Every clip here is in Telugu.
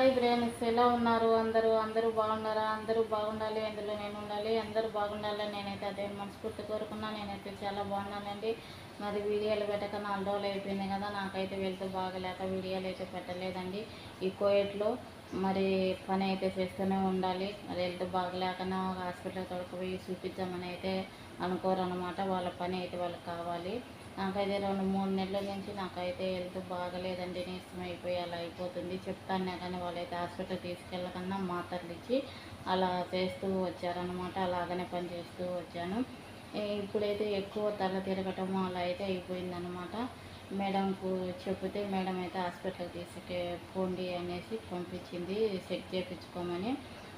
హాయ్ ఫ్రెండ్స్ ఎలా ఉన్నారు? అందరూ అందరూ బాగున్నారా? అందరూ బాగుండాలి అందులో నేను ఉండాలి అందరూ బాగుండాలని నేనైతే అదే మనస్ఫూర్తి కోరుకున్నా. నేనైతే చాలా బాగున్నానండి. మరి వీడియోలు పెట్టక నాలుగు రోజులు అయిపోయింది కదా నాకైతే వెళ్తూ బాగలేక వీడియోలు అయితే పెట్టలేదండి. ఈ కోయట్లో మరి పని అయితే చేస్తూనే ఉండాలి. మరి వెళ్తూ బాగలేకనే హాస్పిటల్ తోడుకు పోయి చూపించామని అయితే అనుకోరు అనమాట వాళ్ళ పని అయితే వాళ్ళకి కావాలి. నాకైతే రెండు మూడు నెలల నుంచి నాకైతే హెల్త్ బాగలేదండి నీరసం అయిపోయి అలా అయిపోతుంది. చెప్తాను కానీ వాళ్ళైతే హాస్పిటల్ తీసుకెళ్ళకుండా మాత్రలు ఇచ్చి అలా చేస్తూ వచ్చారనమాట అలాగనే పని చేస్తూ వచ్చాను ఇప్పుడైతే ఎక్కువ తల తిరగటము అలా అయితే అయిపోయిందనమాట మేడంకు చెప్తే మేడం అయితే హాస్పిటల్ తీసుకే పోండి అనేసి పంపించింది చెక్ చేయించుకోమని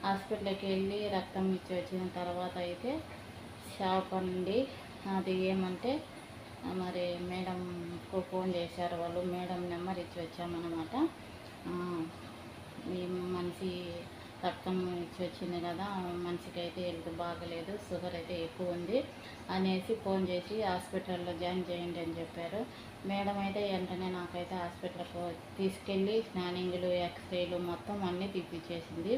హాస్పిటల్కి వెళ్ళి రక్తం ఇచ్చి వచ్చిన తర్వాత అయితే షాప్ అండి. అది ఏమంటే మరి మేడంకు ఫోన్ చేశారు వాళ్ళు. మేడం నెంబర్ ఇచ్చి వచ్చామన్నమాట. మీ మనిషి రక్తం ఇచ్చి వచ్చింది కదా మనిషికి అయితే హెల్త్ బాగలేదు షుగర్ అయితే ఎక్కువ ఉంది అనేసి ఫోన్ చేసి హాస్పిటల్లో జాయిన్ చేయండి అని చెప్పారు. మేడం అయితే వెంటనే నాకైతే హాస్పిటల్కి తీసుకెళ్ళి స్నానింగ్లు ఎక్స్రేలు మొత్తం అన్నీ తీపిచ్చేసింది.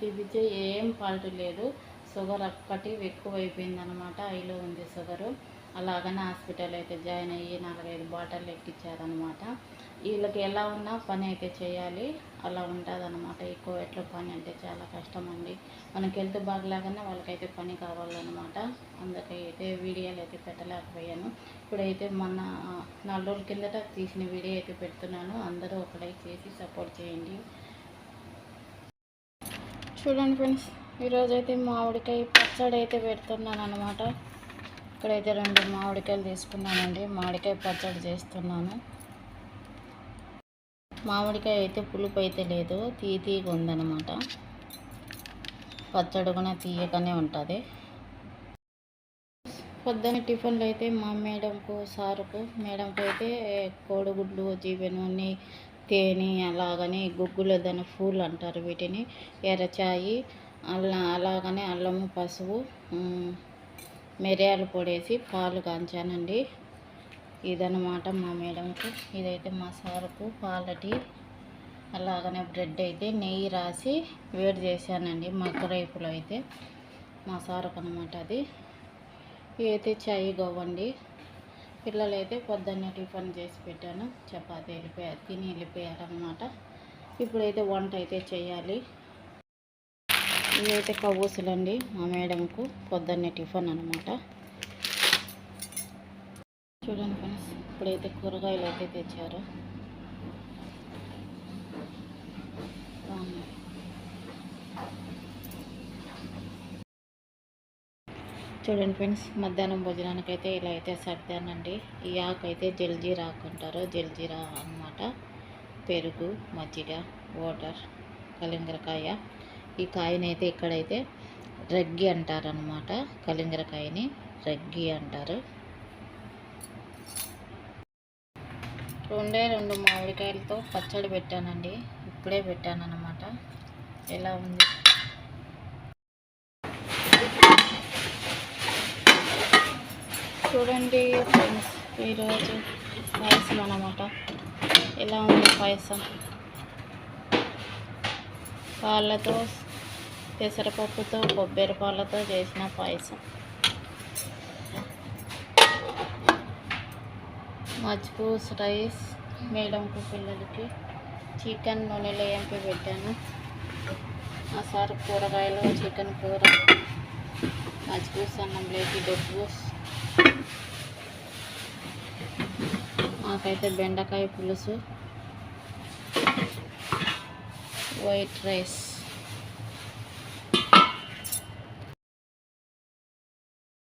తీపిచ్చే ఏం ఫాల్ట్ లేదు. షుగర్ ఒక్కటి ఎక్కువ అయిపోయింది అనమాట ఐలో ఉంది షుగరు. అలాగనే హాస్పిటల్ అయితే జాయిన్ అయ్యి నాలుగైదు బాటిల్ ఎక్కిచ్చారనమాట వీళ్ళకి ఎలా ఉన్నా పని అయితే చేయాలి. అలా ఉంటుంది అనమాట ఈ కోవిడ్లో పని అంటే చాలా కష్టం అండి మనకి హెల్త్ బాగలేకనే వాళ్ళకైతే పని కావాలన్నమాట. అందుకైతే వీడియోలు అయితే పెట్టలేకపోయాను. ఇప్పుడైతే మన నాలుగు రోజుల కిందట తీసిన వీడియో అయితే పెడుతున్నాను. అందరూ ఒక లైక్ చేసి సపోర్ట్ చేయండి. చూడండి ఫ్రెండ్స్ ఈరోజైతే మామిడికాయ పచ్చడి అయితే పెడుతున్నాను అనమాట ఇక్కడైతే రెండు మామిడికాయలు తీసుకున్నానండి. మామిడికాయ పచ్చడి చేస్తున్నాను. మామిడికాయ అయితే పులుపు అయితే లేదు. తీ తీగా ఉందన్నమాట. పచ్చడి కూడా తీయగానే ఉంటుంది. పొద్దున్న టిఫిన్లు అయితే మా మేడంకు సారుకు. మేడంకు అయితే కోడిగుడ్లు జీవెను తేనె అలాగని గుగ్గులు దాని పూలు అంటారు వీటిని. ఎర్రచాయి అల్లా అలాగనే అల్లము పసుపు మిరియాలు పొడి పొడేసి పాలు కాంచానండి. ఇదనమాట మా మేడంకు. ఇదైతే మా సారుకు పాలటి. అలాగనే బ్రెడ్ అయితే నెయ్యి రాసి వేడి చేశానండి మగ్గ రేపులో అయితే. మా సారుకు అనమాట అది. ఇదైతే చాయ్ గవ్వండి. పిల్లలైతే పొద్దున్నే టిఫిన్ చేసి పెట్టాను. చపాతీ వెళ్ళిపోయారు తిని వెళ్ళిపోయారనమాట ఇప్పుడైతే వంట అయితే చేయాలి. ఇవైతే కవ్వూసులండి మా మేడంకు పొద్దున్నే టిఫిన్ అనమాట చూడండి ఫ్రెండ్స్ ఇప్పుడైతే కూరగాయలు అయితే తెచ్చారు. చూడండి ఫ్రెండ్స్ మధ్యాహ్నం భోజనానికి అయితే ఇలా అయితే సర్దానండి. ఈ ఆకు అయితే జల్జీరా ఆకు అంటారు. జల్జీరా అన్నమాట. పెరుగు మజ్జిగ వాటర్ కలింగరకాయ. ఈ కాయనైతే ఇక్కడైతే రగ్గి అంటారనమాట కలింగరకాయని రగ్గి అంటారు. రెండే రెండు మామిడికాయలతో పచ్చడి పెట్టానండి. ఇప్పుడే పెట్టాను ఎలా ఉంది? చూడండి ఫ్రెండ్స్ ఈరోజు పాయసం అనమాట ఎలా ఉంది పాయసం? పాలతో పెసరపప్పుతో కొబ్బరి పాలతో చేసిన పాయసం. మజ్బూస్ రైస్ మేడంకు పిల్లలకి చికెన్ నూనెలో ఎంపి పెట్టాను. ఆ సార్ కూరగాయలు చికెన్ కూర మజ్బూస్ అన్నంలోకి డబ్బూస్ మాకైతే బెండకాయ పులుసు వైట్ రైస్.